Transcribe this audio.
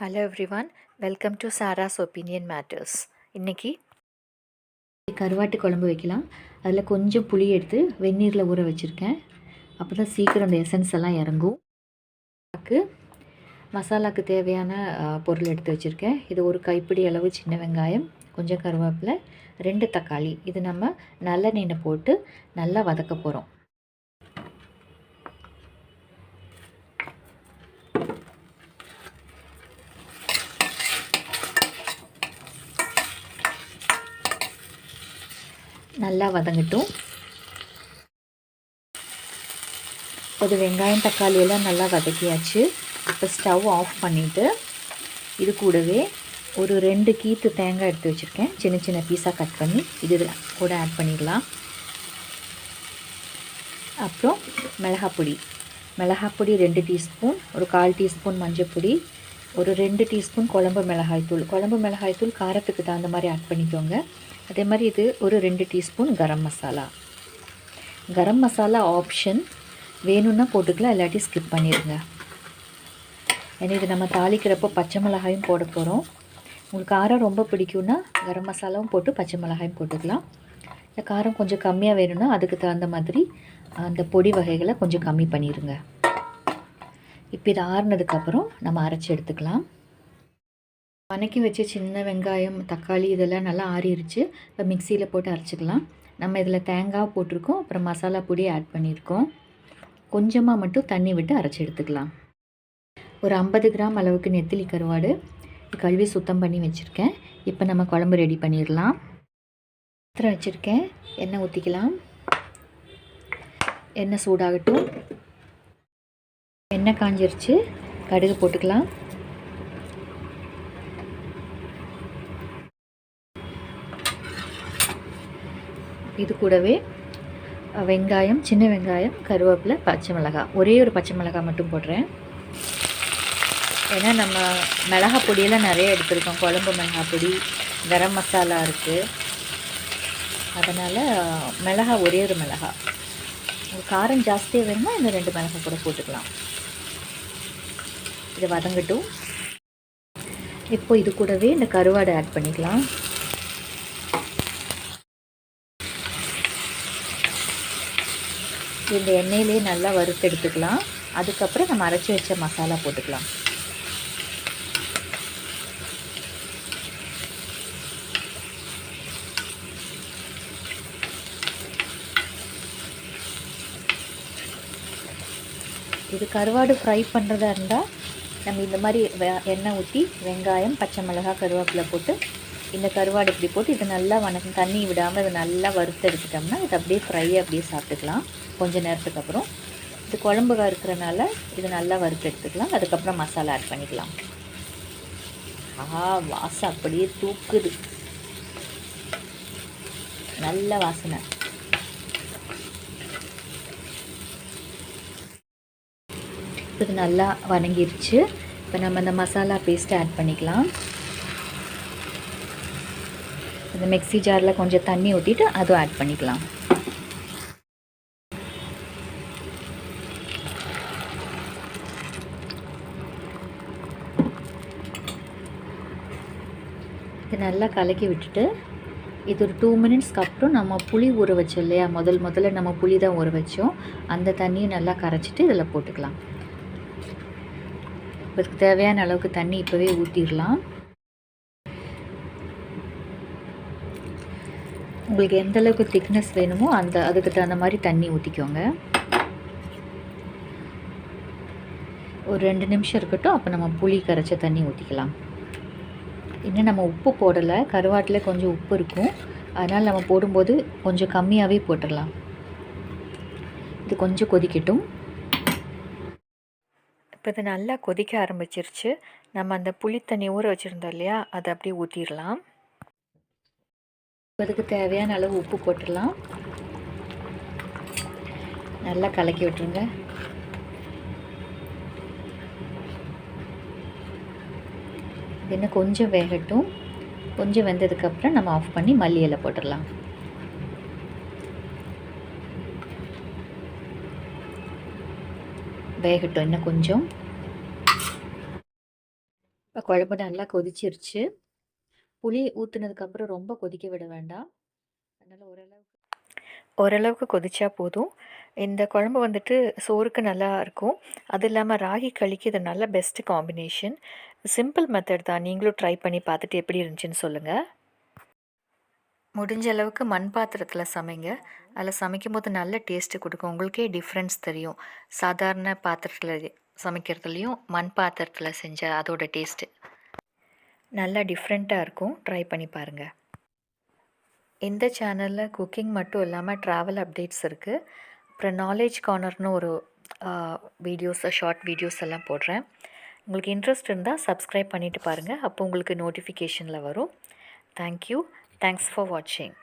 Hello everyone welcome to Sara's opinion matters இன்னைக்கு கருவாட்டு குழம்பு வைக்கலாம். அதில் கொஞ்சம் புளி எடுத்து வெந்நீரில் ஊற வச்சுருக்கேன். அப்போ தான் சீக்கிரம் அந்த எசன்ஸ் எல்லாம் இறங்கும். மசாலாக்கு மசாலாக்கு தேவையான பொருள் எடுத்து வச்சுருக்கேன். இது ஒரு கைப்பிடி அளவு சின்ன வெங்காயம் கொஞ்சம் கருவேப்பிலை ரெண்டு தக்காளி. இது நம்ம நல்லெண்ணெய் போட்டு நல்லா வதக்க போகிறோம் நல்லா வதங்கட்டும். அது வெங்காயம் தக்காளி எல்லாம் நல்லா வதக்கியாச்சு. இப்போ ஸ்டவ் ஆஃப் பண்ணிவிட்டு இது கூடவே ஒரு ரெண்டு கீத்து தேங்காய் எடுத்து வச்சுருக்கேன். சின்ன சின்ன பீஸாக கட் பண்ணி இது கூட ஆட் பண்ணிடலாம். அப்புறம் மிளகாப்பொடி மிளகாப்பொடி ரெண்டு டீஸ்பூன் ஒரு கால் டீஸ்பூன் மஞ்சள் ஒரு ரெண்டு டீஸ்பூன் குழம்பு மிளகாய்த்தூள். குழம்பு மிளகாய்த்தூள் காரத்துக்கு தகுந்த மாதிரி ஆட் பண்ணிக்கோங்க. அதே மாதிரி இது ஒரு ரெண்டு டீஸ்பூன் கரம் மசாலா. கரம் மசாலா ஆப்ஷன் வேணும்னா போட்டுக்கலாம் இல்லாட்டி ஸ்கிப் பண்ணிடுங்க. ஏன்னா இது நம்ம தாளிக்கிறப்போ பச்சை மிளகாயும் போட போகிறோம் உங்களுக்கு காரம் ரொம்ப பிடிக்கும்னா கரம் மசாலாவும் போட்டு பச்சை மிளகாயும் போட்டுக்கலாம். இல்லை காரம் கொஞ்சம் கம்மியாக வேணும்னா அதுக்கு தகுந்த மாதிரி அந்த பொடி வகைகளை கொஞ்சம் கம்மி பண்ணிடுங்க. இப்போ இது ஆறுனதுக்கப்புறம் நம்ம அரைச்சி எடுத்துக்கலாம். வணக்கி வச்ச சின்ன வெங்காயம் தக்காளி இதெல்லாம் நல்லா ஆறிடுச்சு இப்போ மிக்சியில் போட்டு அரைச்சிக்கலாம். நம்ம இதில் தேங்காய் போட்டிருக்கோம். அப்புறம் மசாலா பொடி ஆட் பண்ணியிருக்கோம். கொஞ்சமாக மட்டும் தண்ணி விட்டு அரைச்சி எடுத்துக்கலாம். ஒரு ஐம்பது கிராம் அளவுக்கு நெத்திலி கருவாடு கழுவி சுத்தம் பண்ணி வச்சுருக்கேன். இப்போ நம்ம குழம்பு ரெடி பண்ணிடலாம். பாத்திரம் வச்சுருக்கேன். எண்ணெய் ஊற்றிக்கலாம் எண்ணெய் சூடாகட்டும். எண்ணெய் காஞ்சிருச்சு. கடுகு போட்டுக்கலாம். இது கூடவே வெங்காயம் சின்ன வெங்காயம் கருவேப்பிலை பச்சை மிளகாய் ஒரே ஒரு பச்சை மிளகாய் மட்டும் போடுறேன். ஏன்னா நம்ம மிளகா பொடியெல்லாம் நிறைய எடுத்திருக்கோம். குழம்பு மிளகா பொடி கரம் மசாலா இருக்குது அதனால் மிளகா ஒரே ஒரு மிளகா. காரம் ஜாஸ்தியாக வேணுமா இந்த ரெண்டு மிளகா கூட போட்டுக்கலாம். இதை வதங்கட்டும். இப்போ இது கூடவே இந்த கருவாடை ஆட் பண்ணிக்கலாம். இந்த எண்ணெயிலே நல்லா வறுத்து எடுத்துக்கலாம். அதுக்கப்புறம் நம்ம அரைச்சி வச்ச மசாலா போட்டுக்கலாம். இது கருவாடு ஃப்ரை பண்ணுறதா இருந்தால் நம்ம இந்த மாதிரி வெ- எண்ணெய் ஊற்றி வெங்காயம் பச்சை மிளகாய் கருவேப்பிலை போட்டு இந்த கருவாடு இப்படி போட்டு இது நல்லா வணக்கம் தண்ணி விடாமல் இது நல்லா வறுத்து எடுத்துட்டோம்னா இது அப்படியே ஃப்ரை அப்படியே சாப்பிட்டுக்கலாம். கொஞ்சம் நேரத்துக்கு அப்புறம். இது குழம்புகா இருக்கிறனால இது நல்லா வறுத்து எடுத்துக்கலாம். அதுக்கப்புறம் மசாலா ஆட் பண்ணிக்கலாம். ஆஹா வாசம் அப்படியே தூக்குது. நல்ல வாசனை. இது நல்லா வணங்கிருச்சு. இப்போ நம்ம இந்த மசாலா பேஸ்ட்டை ஆட் பண்ணிக்கலாம். இந்த மிக்ஸி ஜாரில் கொஞ்சம் தண்ணி ஊற்றிட்டு அதுவும் ஆட் பண்ணிக்கலாம். இது நல்லா கலக்கி விட்டுட்டு இது ஒரு டூ மினிட்ஸ்க்கு அப்புறம் நம்ம புளி ஊற வச்சோம் இல்லையா? முதல் முதல்ல நம்ம புளி தான் ஊற வச்சோம். அந்த தண்ணியை நல்லா கரைச்சிட்டு இதில் போட்டுக்கலாம். இதுக்கு தேவையான அளவுக்கு தண்ணி இப்போவே ஊற்றிடலாம் உங்களுக்கு எந்த அளவுக்கு திக்னஸ் வேணுமோ அந்த அதுக்கு தகுந்த மாதிரி தண்ணி ஊற்றிக்கோங்க ஒரு ரெண்டு நிமிஷம் இருக்கட்டும் அப்போ நம்ம புளி கரைச்ச தண்ணி ஊற்றிக்கலாம் இன்னும் நம்ம உப்பு போடலை கருவாட்டில் கொஞ்சம் உப்பு இருக்கும். அதனால் நம்ம போடும்போது கொஞ்சம் கம்மியாகவே போட்டுடலாம். இது கொஞ்சம் கொதிக்கட்டும். இப்போ இது நல்லா கொதிக்க ஆரம்பிச்சிருச்சு. நம்ம அந்த புளித்தண்ணி ஊற வச்சுருந்தோம் இல்லையா அதை அப்படியே ஊற்றிடலாம் அதுக்கு தேவையான அளவு உப்பு போட்டுடலாம். நல்லா கலக்கி விட்டுருங்க. இன்னும் கொஞ்சம் வேகட்டும். கொஞ்சம் வெந்ததுக்கப்புறம் நம்ம ஆஃப் பண்ணி மல்லி இலை போட்டுடலாம். வேகட்டும் இன்னும் கொஞ்சம். இப்போ குழம்பு நல்லா கொதிச்சிருச்சு. புளி ஊற்றுனதுக்கப்புறம் ரொம்ப கொதிக்க விட வேண்டாம். அதனால் ஓரளவுக்கு. ஓரளவுக்கு கொதிச்சா போதும். இந்த குழம்பு வந்துட்டு சோறுக்கு நல்லா இருக்கும். அது இல்லாமல் ராகி களிக்கு இது நல்ல பெஸ்ட் காம்பினேஷன் சிம்பிள் மெத்தட் தான். நீங்களும் ட்ரை பண்ணி பார்த்துட்டு எப்படி இருந்துச்சுன்னு சொல்லுங்கள் முடிஞ்ச அளவுக்கு மண் பாத்திரத்தில் சமைங்க. அதில் சமைக்கும் போது நல்ல டேஸ்ட்டு கொடுக்கும். உங்களுக்கே டிஃப்ரென்ஸ் தெரியும். சாதாரண பாத்திரத்தில் சமைக்கிறதுலையும் மண் பாத்திரத்தில் செஞ்ச அதோட டேஸ்ட்டு நல்லா டிஃப்ரெண்ட்டாக இருக்கும். ட்ரை பண்ணி பாருங்கள் இந்த சேனலில் குக்கிங் மட்டும் இல்லாமல் ட்ராவல் அப்டேட்ஸ் இருக்குது அப்புறம் நாலேஜ் கார்னர்னு ஒரு வீடியோஸ் ஷார்ட் வீடியோஸ் எல்லாம் போடுறேன். உங்களுக்கு இன்ட்ரெஸ்ட் இருந்தால் சப்ஸ்கிரைப் பண்ணிவிட்டு பாருங்கள் அப்போ உங்களுக்கு நோட்டிஃபிகேஷனில் வரும். தேங்க்யூ தேங்க்ஸ் ஃபார் வாட்சிங்